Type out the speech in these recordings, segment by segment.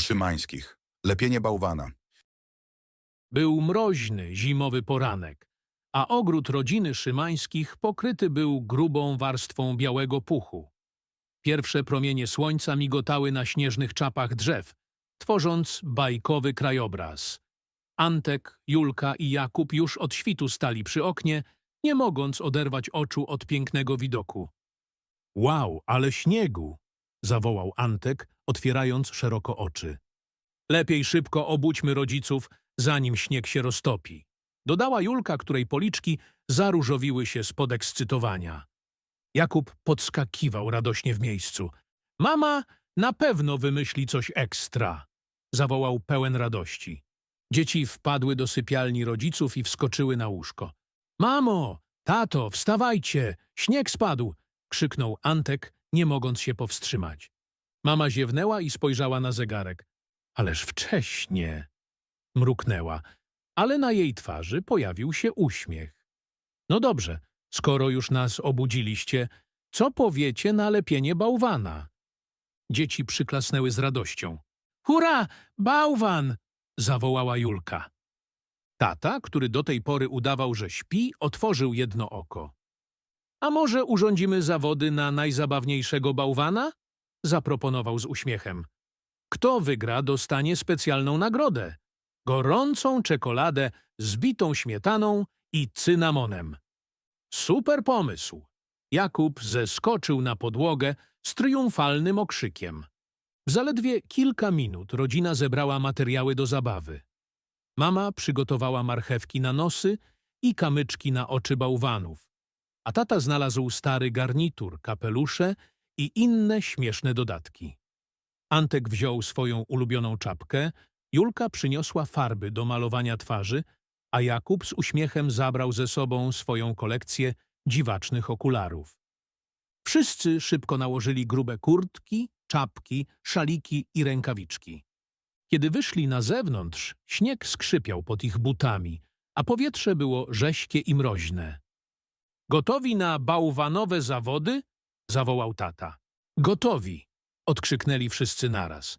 Szymańskich. Lepienie bałwana. Był mroźny, zimowy poranek, a ogród rodziny Szymańskich pokryty był grubą warstwą białego puchu. Pierwsze promienie słońca migotały na śnieżnych czapach drzew, tworząc bajkowy krajobraz. Antek, Julka i Jakub już od świtu stali przy oknie, nie mogąc oderwać oczu od pięknego widoku. Wow, ale śniegu! zawołał Antek, otwierając szeroko oczy. Lepiej szybko obudźmy rodziców, zanim śnieg się roztopi. Dodała Julka, której policzki zaróżowiły się z podekscytowania. Jakub podskakiwał radośnie w miejscu. Mama na pewno wymyśli coś ekstra, zawołał pełen radości. Dzieci wpadły do sypialni rodziców i wskoczyły na łóżko. Mamo, tato, wstawajcie, śnieg spadł, krzyknął Antek, nie mogąc się powstrzymać. Mama ziewnęła i spojrzała na zegarek. Ależ wcześnie, mruknęła, ale na jej twarzy pojawił się uśmiech. No dobrze, skoro już nas obudziliście, co powiecie na lepienie bałwana? Dzieci przyklasnęły z radością. Hurra, bałwan! zawołała Julka. Tata, który do tej pory udawał, że śpi, otworzył jedno oko. A może urządzimy zawody na najzabawniejszego bałwana? Zaproponował z uśmiechem. Kto wygra, dostanie specjalną nagrodę. Gorącą czekoladę z bitą śmietaną i cynamonem. Super pomysł. Jakub zeskoczył na podłogę z triumfalnym okrzykiem. W zaledwie kilka minut rodzina zebrała materiały do zabawy. Mama przygotowała marchewki na nosy i kamyczki na oczy bałwanów, a tata znalazł stary garnitur, kapelusze i inne śmieszne dodatki. Antek wziął swoją ulubioną czapkę, Julka przyniosła farby do malowania twarzy, a Jakub z uśmiechem zabrał ze sobą swoją kolekcję dziwacznych okularów. Wszyscy szybko nałożyli grube kurtki, czapki, szaliki i rękawiczki. Kiedy wyszli na zewnątrz, śnieg skrzypiał pod ich butami, a powietrze było rześkie i mroźne. Gotowi na bałwanowe zawody? Zawołał tata. Gotowi! odkrzyknęli wszyscy naraz.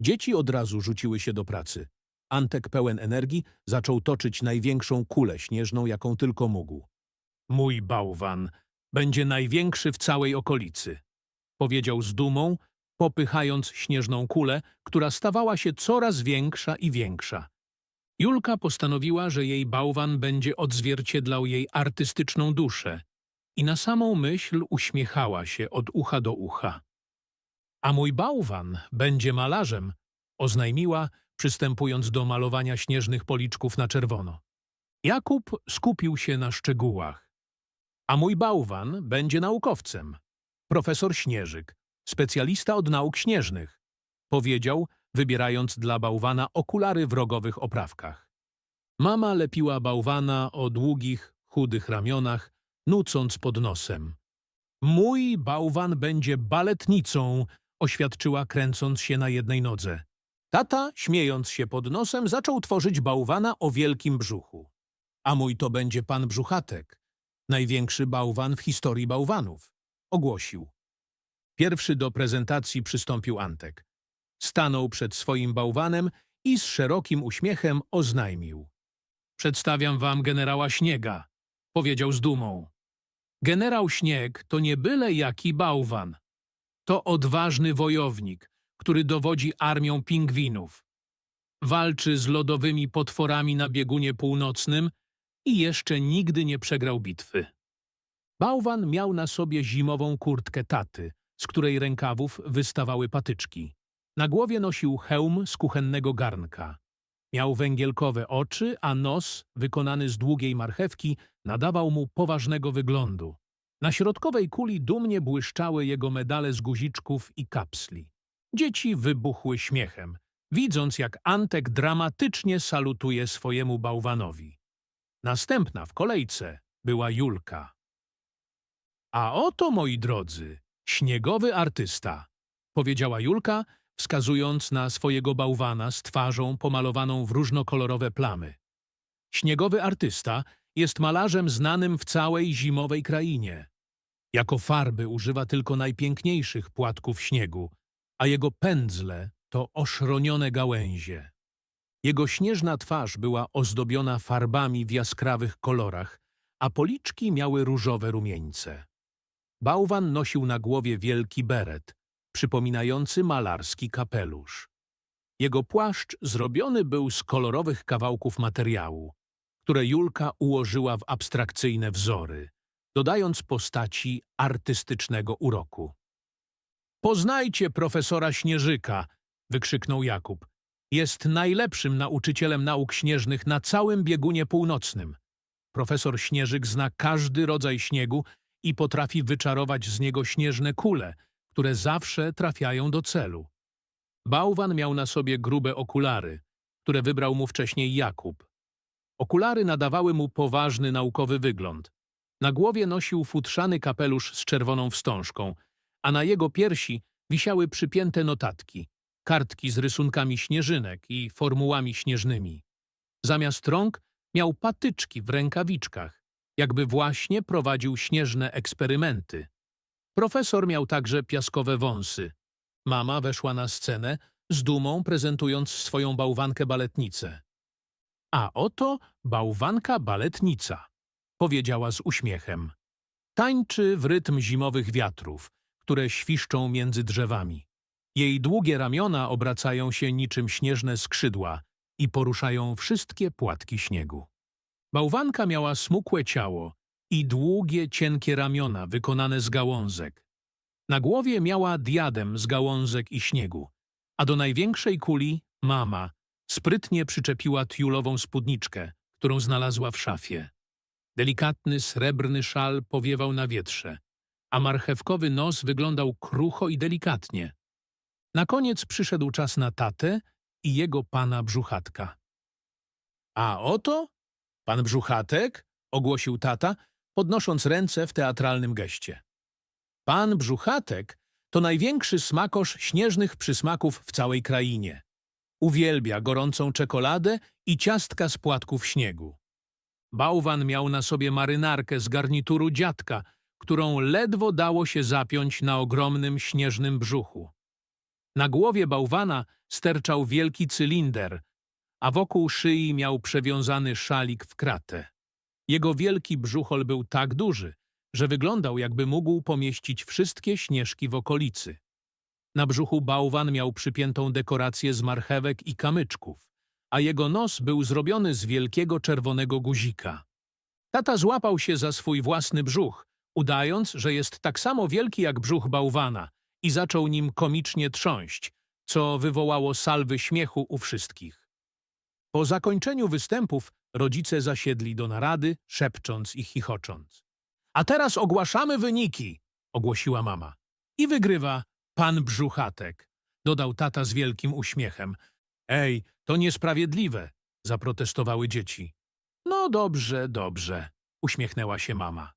Dzieci od razu rzuciły się do pracy. Antek pełen energii zaczął toczyć największą kulę śnieżną, jaką tylko mógł. Mój bałwan będzie największy w całej okolicy, powiedział z dumą, popychając śnieżną kulę, która stawała się coraz większa i większa. Julka postanowiła, że jej bałwan będzie odzwierciedlał jej artystyczną duszę i na samą myśl uśmiechała się od ucha do ucha. A mój bałwan będzie malarzem, oznajmiła, przystępując do malowania śnieżnych policzków na czerwono. Jakub skupił się na szczegółach. A mój bałwan będzie naukowcem. Profesor Śnieżyk, specjalista od nauk śnieżnych, powiedział, wybierając dla bałwana okulary w rogowych oprawkach. Mama lepiła bałwana o długich, chudych ramionach, nucąc pod nosem. Mój bałwan będzie baletnicą, oświadczyła, kręcąc się na jednej nodze. Tata, śmiejąc się pod nosem, zaczął tworzyć bałwana o wielkim brzuchu. A mój to będzie pan brzuchatek, największy bałwan w historii bałwanów, ogłosił. Pierwszy do prezentacji przystąpił Antek. Stanął przed swoim bałwanem i z szerokim uśmiechem oznajmił. Przedstawiam wam generała Śniega, powiedział z dumą. Generał Śnieg to nie byle jaki bałwan. To odważny wojownik, który dowodzi armią pingwinów. Walczy z lodowymi potworami na biegunie północnym i jeszcze nigdy nie przegrał bitwy. Bałwan miał na sobie zimową kurtkę taty, z której rękawów wystawały patyczki. Na głowie nosił hełm z kuchennego garnka. Miał węgielkowe oczy, a nos, wykonany z długiej marchewki, nadawał mu poważnego wyglądu. Na środkowej kuli dumnie błyszczały jego medale z guziczków i kapsli. Dzieci wybuchły śmiechem, widząc jak Antek dramatycznie salutuje swojemu bałwanowi. Następna w kolejce była Julka. A oto, moi drodzy, śniegowy artysta, powiedziała Julka, wskazując na swojego bałwana z twarzą pomalowaną w różnokolorowe plamy. Śniegowy artysta jest malarzem znanym w całej zimowej krainie. Jako farby używa tylko najpiękniejszych płatków śniegu, a jego pędzle to oszronione gałęzie. Jego śnieżna twarz była ozdobiona farbami w jaskrawych kolorach, a policzki miały różowe rumieńce. Bałwan nosił na głowie wielki beret, przypominający malarski kapelusz. Jego płaszcz zrobiony był z kolorowych kawałków materiału, które Julka ułożyła w abstrakcyjne wzory, dodając postaci artystycznego uroku. Poznajcie profesora Śnieżyka, wykrzyknął Jakub. Jest najlepszym nauczycielem nauk śnieżnych na całym biegunie północnym. Profesor Śnieżyk zna każdy rodzaj śniegu i potrafi wyczarować z niego śnieżne kule, które zawsze trafiają do celu. Bałwan miał na sobie grube okulary, które wybrał mu wcześniej Jakub. Okulary nadawały mu poważny naukowy wygląd. Na głowie nosił futrzany kapelusz z czerwoną wstążką, a na jego piersi wisiały przypięte notatki, kartki z rysunkami śnieżynek i formułami śnieżnymi. Zamiast rąk miał patyczki w rękawiczkach, jakby właśnie prowadził śnieżne eksperymenty. Profesor miał także piaskowe wąsy. Mama weszła na scenę z dumą prezentując swoją bałwankę baletnicę. A oto bałwanka baletnica, powiedziała z uśmiechem. Tańczy w rytm zimowych wiatrów, które świszczą między drzewami. Jej długie ramiona obracają się niczym śnieżne skrzydła i poruszają wszystkie płatki śniegu. Bałwanka miała smukłe ciało i długie, cienkie ramiona wykonane z gałązek. Na głowie miała diadem z gałązek i śniegu, a do największej kuli mama sprytnie przyczepiła tiulową spódniczkę, którą znalazła w szafie. Delikatny, srebrny szal powiewał na wietrze, a marchewkowy nos wyglądał krucho i delikatnie. Na koniec przyszedł czas na tatę i jego pana brzuchatka. A oto pan brzuchatek, ogłosił tata, podnosząc ręce w teatralnym geście. Pan brzuchatek to największy smakosz śnieżnych przysmaków w całej krainie. Uwielbia gorącą czekoladę i ciastka z płatków śniegu. Bałwan miał na sobie marynarkę z garnituru dziadka, którą ledwo dało się zapiąć na ogromnym śnieżnym brzuchu. Na głowie bałwana sterczał wielki cylinder, a wokół szyi miał przewiązany szalik w kratę. Jego wielki brzuchol był tak duży, że wyglądał jakby mógł pomieścić wszystkie śnieżki w okolicy. Na brzuchu bałwan miał przypiętą dekorację z marchewek i kamyczków, a jego nos był zrobiony z wielkiego czerwonego guzika. Tata złapał się za swój własny brzuch, udając, że jest tak samo wielki jak brzuch bałwana i zaczął nim komicznie trząść, co wywołało salwy śmiechu u wszystkich. Po zakończeniu występów rodzice zasiedli do narady, szepcząc i chichocząc. A teraz ogłaszamy wyniki, ogłosiła mama. I wygrywa pan brzuchatek, dodał tata z wielkim uśmiechem. Ej, to niesprawiedliwe, zaprotestowały dzieci. No dobrze, dobrze, uśmiechnęła się mama.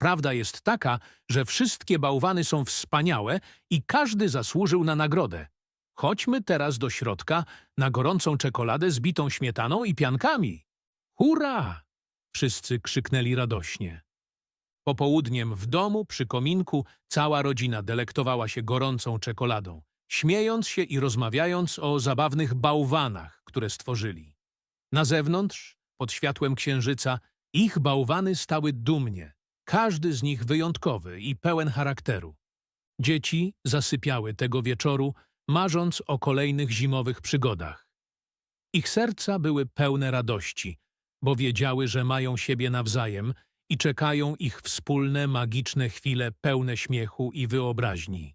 Prawda jest taka, że wszystkie bałwany są wspaniałe i każdy zasłużył na nagrodę. Chodźmy teraz do środka na gorącą czekoladę z bitą śmietaną i piankami. Hurra! Wszyscy krzyknęli radośnie. Popołudniem w domu, przy kominku, cała rodzina delektowała się gorącą czekoladą, śmiejąc się i rozmawiając o zabawnych bałwanach, które stworzyli. Na zewnątrz, pod światłem księżyca, ich bałwany stały dumnie, każdy z nich wyjątkowy i pełen charakteru. Dzieci zasypiały tego wieczoru, marząc o kolejnych zimowych przygodach. Ich serca były pełne radości, bo wiedziały, że mają siebie nawzajem i czekają ich wspólne, magiczne chwile pełne śmiechu i wyobraźni.